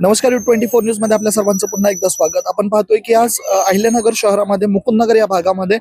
नमस्कार you twenty four न्यूजमध्ये आपल्या सर्वांचं पुन्हा एकदा स्वागत. आपण पाहतोय की आज अहिल्यानगर शहरामध्ये मुकुंदनगर या भागामध्ये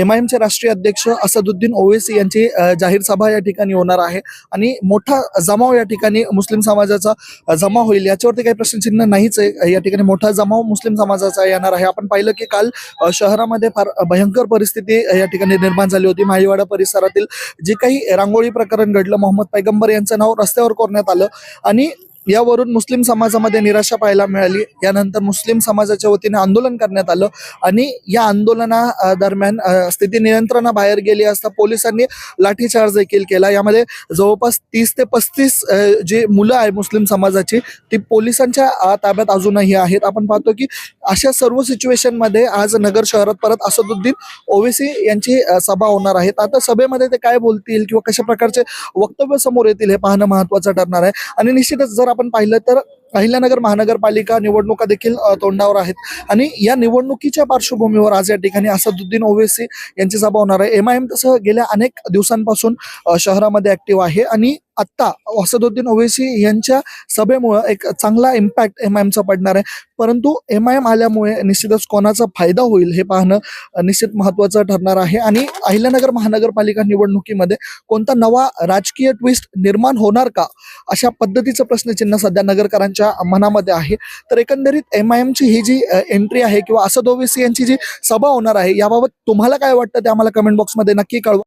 एम आय एमचे राष्ट्रीय अध्यक्ष असदुद्दीन ओवेसी यांची जाहीर सभा या ठिकाणी होणार आहे. आणि मोठा जमाव या ठिकाणी मुस्लिम समाजाचा जमा होईल. याच्यावरती काही प्रश्नचिन्ह नाहीच आहे. या ठिकाणी मोठा जमाव मुस्लिम समाजाचा येणार आहे. आपण पाहिलं की काल शहरामध्ये फार भयंकर परिस्थिती या ठिकाणी निर्माण झाली होती. माहीवाडा परिसरातील जे काही रांगोळी प्रकरण घडलं मोहम्मद पैगंबर यांचं नाव रस्त्यावर कोरण्यात आलं. आणि यावरून मुस्लिम समाजामध्ये निराशा पाहायला मिळाली. यानंतर मुस्लिम समाजाच्या वतीने आंदोलन करण्यात आलं आणि या आंदोलना दरम्यान स्थिती नियंत्रणाबाहेर गेली असता पोलिसांनी लाठीचार्ज देखील केला. यामध्ये जवळपास तीस ते पस्तीस जी मुलं आहे मुस्लिम समाजाची ती पोलिसांच्या ताब्यात अजूनही आहेत. आपण पाहतो की अशा सर्व सिच्युएशनमध्ये आज नगर शहरात परत असदुद्दीन ओवेसी यांची सभा होणार आहेत आता सभेमध्ये ते काय बोलतील किंवा कशा प्रकारचे वक्तव्य समोर येतील हे पाहणं महत्वाचं ठरणार आहे. आणि निश्चितच जर आपण पाहिलं तर अहिल्यानगर महानगरपालिका निवडणुका देखील तोंडावर आहेत. आणि या निवडणुकीच्या पार्श्वभूमीवर आज या ठिकाणी असदुद्दीन ओवेसी यांची सभा होणार आहे. एम आय एम तसं गेल्या अनेक दिवसांपासून शहरामध्ये ऍक्टिव्ह आहे. आणि आत्ता असदुद्दीन ओवेसी यांच्या सभेमुळं एक चांगला इम्पॅक्ट एम आय एमचा पडणार आहे. परंतु एम आय एम आल्यामुळे निश्चितच कोणाचा फायदा होईल हे पाहणं निश्चित महत्वाचं ठरणार आहे. आणि अहिल्यानगर महानगरपालिका निवडणुकीमध्ये कोणता नवा राजकीय ट्विस्ट निर्माण होणार का अशा पद्धतीचं प्रश्नचिन्ह सध्या नगरकरांच्या मनामध्ये आहे. तर एकंदरीत एम आय एमची ही जी एंट्री आहे किंवा असद ओवेसी यांची जी सभा होणार आहे याबाबत तुम्हाला काय वाटतं ते आम्हाला कमेंट बॉक्समध्ये नक्की कळवा.